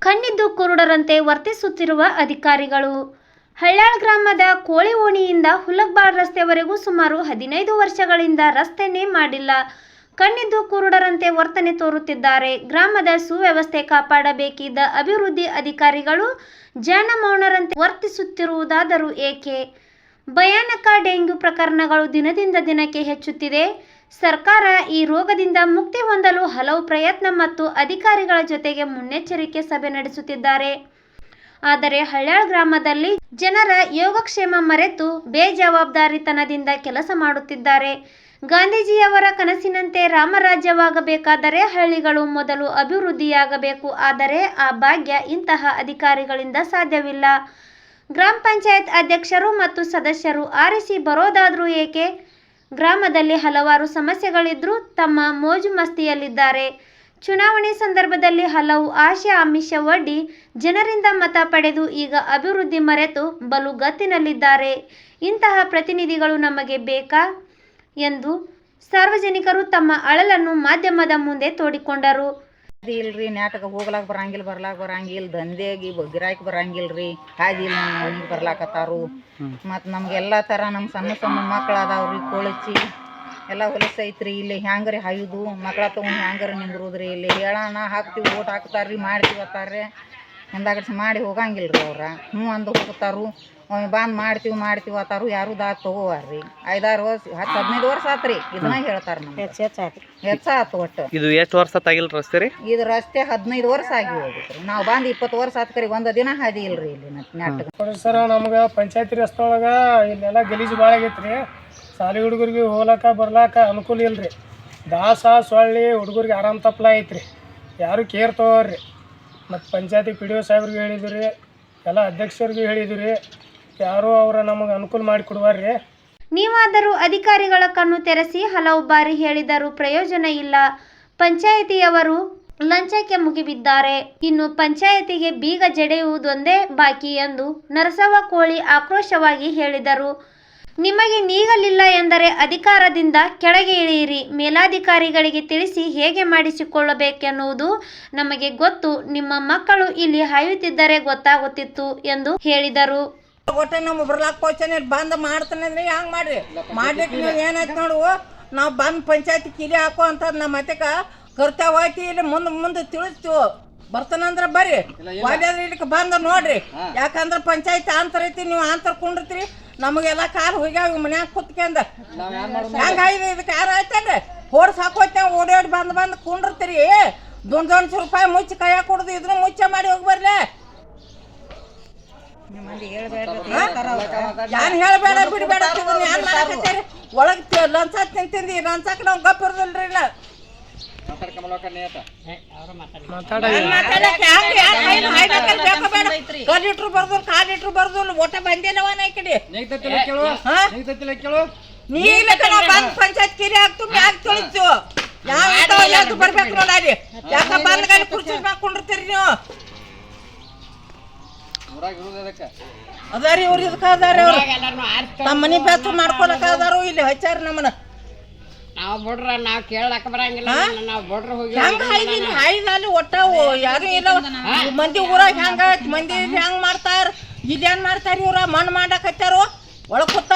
ಕಣ್ಣಿದ್ದು ಕುರುಡರಂತೆ ವರ್ತಿಸುತ್ತಿರುವ ಅಧಿಕಾರಿಗಳು. ಹಳ್ಳಾಳ್ ಗ್ರಾಮದ ಕೋಳಿ ಓಣಿಯಿಂದ ಹುಲಗ್ಬಾಳ್ ರಸ್ತೆವರೆಗೂ ಸುಮಾರು ಹದಿನೈದು ವರ್ಷಗಳಿಂದ ರಸ್ತೆನೇ ಮಾಡಿಲ್ಲ. ಕಣ್ಣಿದ್ದು ಕುರುಡರಂತೆ ವರ್ತನೆ ತೋರುತ್ತಿದ್ದಾರೆ. ಗ್ರಾಮದ ಸುವ್ಯವಸ್ಥೆ ಕಾಪಾಡಬೇಕಿದ್ದ ಅಭಿವೃದ್ಧಿ ಅಧಿಕಾರಿಗಳು ಜಾನಮೌನರಂತೆ ವರ್ತಿಸುತ್ತಿರುವುದಾದರೂ ಏಕೆ? ಭಯಾನಕ ಡೆಂಗ್ಯೂ ಪ್ರಕರಣಗಳು ದಿನದಿಂದ ದಿನಕ್ಕೆ ಹೆಚ್ಚುತ್ತಿದೆ. ಸರ್ಕಾರ ಈ ರೋಗದಿಂದ ಮುಕ್ತಿ ಹೊಂದಲು ಹಲವು ಪ್ರಯತ್ನ ಮತ್ತು ಅಧಿಕಾರಿಗಳ ಜೊತೆಗೆ ಮುನ್ನೆಚ್ಚರಿಕೆ ಸಭೆ ನಡೆಸುತ್ತಿದ್ದಾರೆ. ಆದರೆ ಹಳ್ಯಾಳ್ ಗ್ರಾಮದಲ್ಲಿ ಜನರ ಯೋಗಕ್ಷೇಮ ಮರೆತು ಬೇಜವಾಬ್ದಾರಿತನದಿಂದ ಕೆಲಸ ಮಾಡುತ್ತಿದ್ದಾರೆ. ಗಾಂಧೀಜಿಯವರ ಕನಸಿನಂತೆ ರಾಮರಾಜ್ಯವಾಗಬೇಕಾದರೆ ಹಳ್ಳಿಗಳು ಮೊದಲು ಅಭಿವೃದ್ಧಿಯಾಗಬೇಕು. ಆದರೆ ಆ ಭಾಗ್ಯ ಇಂತಹ ಅಧಿಕಾರಿಗಳಿಂದ ಸಾಧ್ಯವಿಲ್ಲ. ಗ್ರಾಮ ಪಂಚಾಯತ್ ಅಧ್ಯಕ್ಷರು ಮತ್ತು ಸದಸ್ಯರು ಆರಿಸಿ ಬರೋದಾದರೂ ಏಕೆ? ಗ್ರಾಮದಲ್ಲಿ ಹಲವಾರು ಸಮಸ್ಯೆಗಳಿದ್ರೂ ತಮ್ಮ ಮೋಜು ಮಸ್ತಿಯಲ್ಲಿದ್ದಾರೆ. ಚುನಾವಣೆ ಸಂದರ್ಭದಲ್ಲಿ ಹಲವು ಆಶೆ ಆಮಿಷ ಒಡ್ಡಿ ಜನರಿಂದ ಮತ ಪಡೆದು ಈಗ ಅಭಿವೃದ್ಧಿ ಮರೆತು ಬಲು ಗತ್ತಿನಲ್ಲಿದ್ದಾರೆ ಇಂತಹ ಪ್ರತಿನಿಧಿಗಳು ನಮಗೆ ಬೇಕಾ? ಎಂದು ಸಾರ್ವಜನಿಕರು ತಮ್ಮ ಅಳಲನ್ನು ಮಾಧ್ಯಮದ ಮುಂದೆ ತೋಡಿಕೊಂಡರು. ಹಾದಿ ಇಲ್ರಿ ನಾಟಕ ಹೋಗ್ಲಾಕ ಬರಂಗಿಲ್ಲ ಬರ್ಲಾಕ ಬರಂಗಿಲ್ಲ ದಂಧೆಗಿ ಗಿರಾಕಿ ಬರಂಗಿಲ್ರಿ ಹಾದಿ ಮನೆಗೆ ಬರ್ಲಾಕತ್ತಾರು. ಮತ್ತು ನಮ್ಗೆಲ್ಲ ಥರ ನಮ್ಮ ಸಣ್ಣ ಸಣ್ಣ ಮಕ್ಳು ಅದಾವ್ರಿ ಕೊಳಚಿ ಎಲ್ಲ ಹೊಲಸೈತ್ರಿ ಇಲ್ಲಿ ಹ್ಯಾಂಗ್ರಿ ಹಾಯುದು ಮಕ್ಳ ತೊಗೊಂಡು ಹ್ಯಾಂಗರಿ ನಿಂದ್ರುದ್ರಿ ಇಲ್ಲಿ ಹೇಳೋಣ ಹಾಕ್ತೀವಿ ಓಟ್ ಹಾಕ್ತಾರ್ರಿ ಮಾಡ್ತೀವಿ ಅತ್ತಾರ್ರಿ. ಹಿಂದಾಗಡ್ಸಿ ಮಾಡಿ ಹೋಗಂಗಿಲ್ಲ ರೀ ಅವ್ರು. ಹ್ಞೂ ಅಂದು ಹೋಗ್ತಾರು. ಒಮ್ಮೆ ಬಂದು ಮಾಡ್ತೀವಿ ಮಾಡ್ತೀವಿ ಅತ್ತಾರು ಯಾರು ದಾಗ್ ತಗೋವಾರ್ರಿ. ಐದಾರು ವರ್ಷ ಹತ್ತು ಹದಿನೈದು ವರ್ಷ ಆತ್ರಿ. ಇದನ್ನ ಹೇಳ್ತಾರೆ ನಮ್ಗೆ. ಹೆಚ್ಚಾತು ಒಟ್ಟು. ಇದು ಎಷ್ಟು ವರ್ಷ ರಸ್ತೆ ರೀ? ಇದು ರಸ್ತೆ ಹದಿನೈದು ವರ್ಷ ಆಗಿ ಹೋಗಿತ್ತು ರೀ ನಾವು ಬಂದು ಇಪ್ಪತ್ತು ವರ್ಷ ಆತ್ ಕರೆ ಒಂದು ದಿನ ಹಾದಿ ಇಲ್ರಿ ಇಲ್ಲಿ ನಾಟಕ ನೋಡ್ರಿ ಸರ್ ನಮ್ಗೆ ಪಂಚಾಯತಿ ರಸ್ತೆ ಒಳಗೆ ಇಲ್ಲೆಲ್ಲ ಗಲೀಜು ಭಾಳ ಆಗೈತೆ ರೀ ಶಾಲೆ ಹುಡುಗರಿಗೆ ಹೋಗ್ಲಾಕ ಬರ್ಲಾಕ ಅನುಕೂಲ ಇಲ್ಲ ರೀ ದಾಸ ಸೊಳ್ಳಿ ಹುಡುಗರಿಗೆ ಆರಾಮ್ ತಪ್ಪಲ ಐತ್ರಿ. ಯಾರು ಕೇರ್ ತಗೋರಿ. ಮತ್ತು ಪಂಚಾಯತಿ ಪಿ ಡಿ ಒ ಸಾಹೇಬ್ರಿಗೆ ಹೇಳಿದ್ರಿ, ಎಲ್ಲ ಅಧ್ಯಕ್ಷರಿಗೂ ಹೇಳಿದ್ರಿ ರೀ ಯಾರು ಅವರ ನಮಗೆ ಅನುಕೂಲ ಮಾಡಿ ಕೊಡುವಾರ್ರಿ. ನೀವಾದರೂ ಅಧಿಕಾರಿಗಳ ಕಣ್ಣು ತೆರೆಸಿ ಹಲವು ಬಾರಿ ಹೇಳಿದರೂ ಪ್ರಯೋಜನ ಇಲ್ಲ. ಪಂಚಾಯಿತಿಯವರು ಲಂಚಕ್ಕೆ ಮುಗಿಬಿದ್ದಾರೆ. ಇನ್ನು ಪಂಚಾಯತಿಗೆ ಬೀಗ ಜಡೆಯುವುದೊಂದೇ ಬಾಕಿ ಎಂದು ನರಸವ ಕೋಳಿ ಆಕ್ರೋಶವಾಗಿ ಹೇಳಿದರು. ನಿಮಗೆ ನೀಗಲಿಲ್ಲ ಎಂದರೆ ಅಧಿಕಾರದಿಂದ ಕೆಳಗೆ ಇಳಿಯಿರಿ. ಮೇಲಾಧಿಕಾರಿಗಳಿಗೆ ತಿಳಿಸಿ ಹೇಗೆ ಮಾಡಿಸಿಕೊಳ್ಳಬೇಕೆನ್ನುವುದು ನಮಗೆ ಗೊತ್ತು. ನಿಮ್ಮ ಮಕ್ಕಳು ಇಲ್ಲಿ ಹಾಯುತ್ತಿದ್ದರೆ ಗೊತ್ತಾಗುತ್ತಿತ್ತು ಎಂದು ಹೇಳಿದರು. ನಮ್ಮ ಬರ್ಲಾಕ ಬಂದ್ ಮಾಡ್ತಾನೆ ಅಂದ್ರೆ ಹೆಂಗ್ ಮಾಡ್ರಿ? ಮಾಡ್ಲಿಕ್ಕೆ ನೀವು ಏನಾಯ್ತು ನೋಡು, ನಾವು ಬಂದ್ ಪಂಚಾಯತಿ ಕಿಲಿ ಹಾಕೋ ಅಂತ ನಮ್ಮ ಮತ್ತೆ ಕರ್ತವ್ಯ ಇಲ್ಲಿ ಮುಂದೆ ಮುಂದೆ ತಿಳಿಸ್ತೀವಿ. ಬರ್ತಾನಂದ್ರ ಬರ್ರಿ. ವಾದ್ಯಾದ್ರೆ ಇಲ್ಲಿಗೆ ಬಂದ ನೋಡ್ರಿ. ಯಾಕಂದ್ರ ಪಂಚಾಯತಿ ಆಂತರ ಐತಿ ನೀವು ಆಂತರ ಕುಂಡಿರ್ತೀರಿ. ನಮಗೆಲ್ಲ ಕಾರ್ ಹೋಗ್ಯಾವ ಮನ್ಯಾಗ ಕುತ್ಕೊಂಡ ಹೆಂಗ ಐದು ಇದಕ್ಕೆ ಯಾರು ಆಯ್ತಲ್ರಿ ಹೊಡ್ಸ್ ಹಾಕೋತೇವೆ ಓಡಾಡಿ ಬಂದ್ ಬಂದ್ ಕುಂಡಿರ್ತೀರಿ. ದೊಡ್ಡ ದೊಡ್ಡ ರೂಪಾಯಿ ಮುಚ್ಚಿ ಕೈಯಾಗ ಕುಡ್ದು ಇದನ್ನ ಮುಚ್ಚ ಮಾಡಿ ಹೋಗಿ ಬರ್ಲೆ ಯಾನ್ ಹೇಳ್ಬೇಡ ಬಿಡ್ಬೇಡ ಮಾಡಕತ್ತೀರಿ? ಒಳಗ್ ಲಂಚ ತಿಂತಿಂದಿ ಲಂಚಕ್ ನಾವ್ ಗಪ್ಪ ಇರೋದಿಲ್ರಿ ಇನ್ನ. ಮಾತಾಡ ಯಾನ್ ಮಾತಾಡಕ್ ಹ್ಯಾಂಗ್ ಯಾರ್ ಕೈಲಿ ಕೇಳು ಈ ಕಡೆ ಹಾ? ನೀ ಬಂದ್ ಪಂಚಾಯತ್ ಕಿರಿ ಹಾಕ್ತು ಮ್ಯಾಗ್ ತೊಳಿತು ಯಾವ ಯಾವ್ದು ಬರ್ಬೇಕು ನೋಡಾರಿ ಯಾಕ ಬಂದ್ ಗಾಡಿ ಕುರ್ಚಿ ಮ್ಯಾಗ ಕುಂಡಿರ್ತೀರಿ ನೀವು ಅದಾರಿ ಇವ್ರು ಇದಕ್ಕ ಅದಾರಿ ಅವ್ರು ತಮ್ಮ ಮನಿ ಬೆಚ್ಚ ಮಾಡ್ಕೊಳಕ ಅದಾರು ಇಲ್ಲಿ ಹಚ್ಚಾರ ನಮ್ಮನ್ನ ನಾವು ಬಿಡ್ರ ನಾವು ಕೇಳಕ್ ಬರಂಗಿಲ್ಲ ನಾವು ಬಿಡ್ರ ಹೋಗಿ ಹೆಂಗ ಹಾಯ್ದಿನಿ ಹಾಯ್ದಲ್ಲಿ ಒಟ್ಟ ಯಾರು ಇಲ್ಲ ಮಂದಿ ಊರಾಗ ಹೆಂಗ ಮಂದಿ ಹೆಂಗ್ ಮಾಡ್ತಾರ? ಇದೇನ್ ಮಾಡ್ತಾರ ಇವ್ರ? ಮಣ್ಣು ಮಾಡಕ್ ಹಚ್ಚಾರು ಒಳಗ್ ಕೂತ.